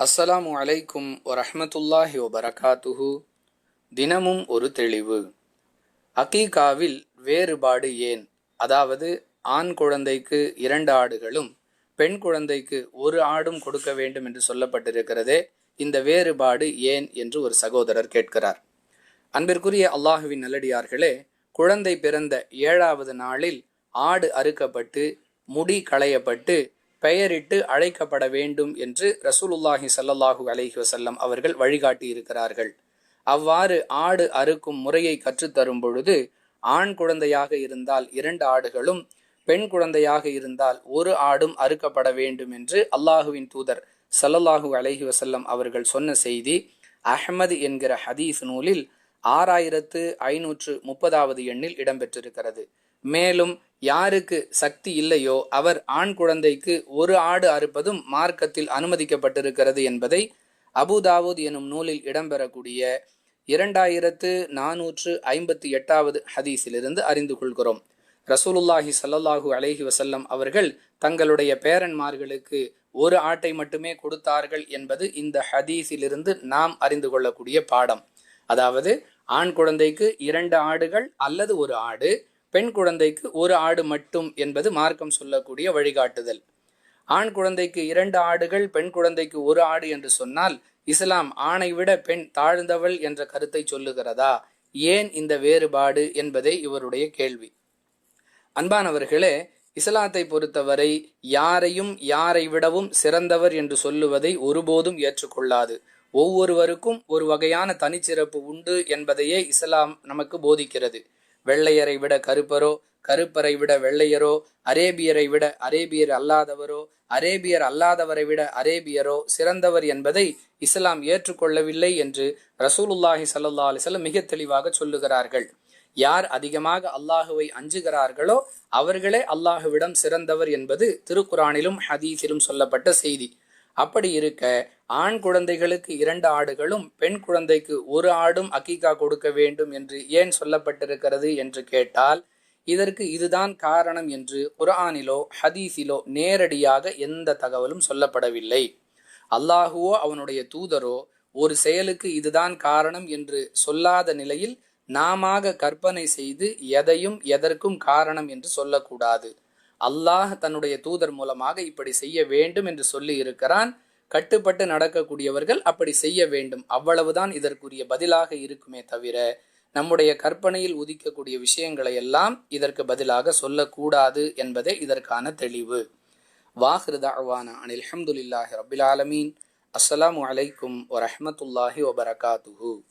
அஸ்ஸலாமு அலைக்கும் வரஹமத்துல்லாஹி வபரகாத்துஹு. தினமும் ஒரு தெளிவு. அகீகாவில் வேறுபாடு ஏன்? அதாவது ஆண் குழந்தைக்கு இரண்டு ஆடுகளும் பெண் குழந்தைக்கு ஒரு ஆடும் கொடுக்க வேண்டும் என்று சொல்லப்பட்டிருக்கிறதே இந்த வேறுபாடு ஏன் என்று ஒரு சகோதரர் கேட்கிறார். அன்பிற்குரிய அல்லாஹுவின் நல்லடியார்களே குழந்தை பிறந்த ஏழாவது நாளில் ஆடு அறுக்கப்பட்டு முடி களையப்பட்டு பெயரிட்டு அழைக்கப்பட வேண்டும் என்று ரசூலுல்லாஹி சல்லல்லாஹு அலஹி வசல்லம் அவர்கள் வழிகாட்டி இருக்கிறார்கள் அவ்வாறு ஆடு அறுக்கும் முறையை கற்றுத்தரும் பொழுது ஆண் குழந்தையாக இருந்தால் இரண்டு ஆடுகளும் பெண் குழந்தையாக இருந்தால் ஒரு ஆடும் அறுக்கப்பட வேண்டும் என்று அல்லாஹுவின் தூதர் சல்லல்லாஹு அலஹி வசல்லம் அவர்கள் சொன்ன செய்தி அஹ்மது என்கிற ஹதீஸ் நூலில் ஆறாயிரத்து ஐநூற்று முப்பதாவது எண்ணில் இடம்பெற்றிருக்கிறது. மேலும் யாருக்கு சக்தி இல்லையோ அவர் ஆண் குழந்தைக்கு ஒரு ஆடு அறுப்பதும் மார்க்கத்தில் அனுமதிக்கப்பட்டிருக்கிறது என்பதை அபுதாவூத் எனும் நூலில் இடம்பெறக்கூடிய இரண்டாயிரத்து நானூற்று ஐம்பத்தி எட்டாவது ஹதீஸிலிருந்து அறிந்து கொள்கிறோம். ரசூலுல்லாஹி ஸல்லல்லாஹு அலேஹி வசல்லம் அவர்கள் தங்களுடைய பேரன்மார்களுக்கு ஒரு ஆட்டை மட்டுமே கொடுத்தார்கள் என்பது இந்த ஹதீஸிலிருந்து நாம் அறிந்து கொள்ளக்கூடிய பாடம். அதாவது ஆண் குழந்தைக்கு இரண்டு ஆடுகள் அல்லது ஒரு ஆடு பெண் குழந்தைக்கு ஒரு ஆடு மட்டும் என்பது மார்க்கம் சொல்லக்கூடிய வழிகாட்டுதல். ஆண் குழந்தைக்கு இரண்டு ஆடுகள் பெண் குழந்தைக்கு ஒரு ஆடு என்று சொன்னால் இஸ்லாம் ஆணை விட பெண் தாழ்ந்தவள் என்ற கருத்தை சொல்லுகிறதா? ஏன் இந்த வேறுபாடு என்பதே இவருடைய கேள்வி. அன்பானவர்களே இஸ்லாத்தை பொறுத்தவரை யாரையும் யாரை விடவும் சிறந்தவர் என்று சொல்லுவதை ஒருபோதும் ஏற்றுக்கொள்ளாது. ஒவ்வொருவருக்கும் ஒரு வகையான தனிச்சிறப்பு உண்டு என்பதையே இஸ்லாம் நமக்கு போதிக்கிறது. வெள்ளையரை விட கருப்பரோ கருப்பரை விட வெள்ளையரோ அரேபியரை விட அரேபியர் அல்லாதவரோ அரேபியர் அல்லாதவரை விட அரேபியரோ சிறந்தவர் என்பதை இஸ்லாம் ஏற்றுக்கொள்ளவில்லை என்று ரசூலுல்லாஹி சல்லா அலிசல்லம் மிக தெளிவாக சொல்லுகிறார்கள். யார் அதிகமாக அல்லாஹுவை அஞ்சுகிறார்களோ அவர்களே அல்லாஹுவிடம் சிறந்தவர் என்பது திருக்குறானிலும் ஹதீஸிலும் சொல்லப்பட்ட செய்தி. அப்படி இருக்க ஆண் குழந்தைகளுக்கு இரண்டு ஆடுகளும் பெண் குழந்தைக்கு ஒரு ஆடும் அக்கீகா கொடுக்க வேண்டும் என்று ஏன் சொல்லப்பட்டிருக்கிறது என்று கேட்டால் இதற்கு இதுதான் காரணம் என்று குர்ஆனிலோ ஹதீஸிலோ நேரடியாக எந்த தகவலும் சொல்லப்படவில்லை. அல்லாஹுவோ அவனுடைய தூதரோ ஒரு செயலுக்கு இதுதான் காரணம் என்று சொல்லாத நிலையில் நாமாக கற்பனை செய்து எதையும் எதற்கும் காரணம் என்று சொல்லக்கூடாது. அல்லாஹ் தன்னுடைய தூதர் மூலமாக இப்படி செய்ய வேண்டும் என்று சொல்லி இருக்கிறான். கட்டுப்பட்டு நடக்கக்கூடியவர்கள் அப்படி செய்ய வேண்டும். அவ்வளவுதான் இதற்குரிய பதிலாக இருக்குமே தவிர நம்முடைய கற்பனையில் உதிக்கக்கூடிய விஷயங்களை எல்லாம் இதற்கு பதிலாக சொல்லக்கூடாது என்பதே இதற்கான தெளிவு. வாஹிருதாவான அனில் அஹமதுல்லாஹி ரபில் ஆலமீன். அஸ்ஸலாமு அலைக்கும் வரஹமத்துல்லாஹி வபரகாத்துஹூ.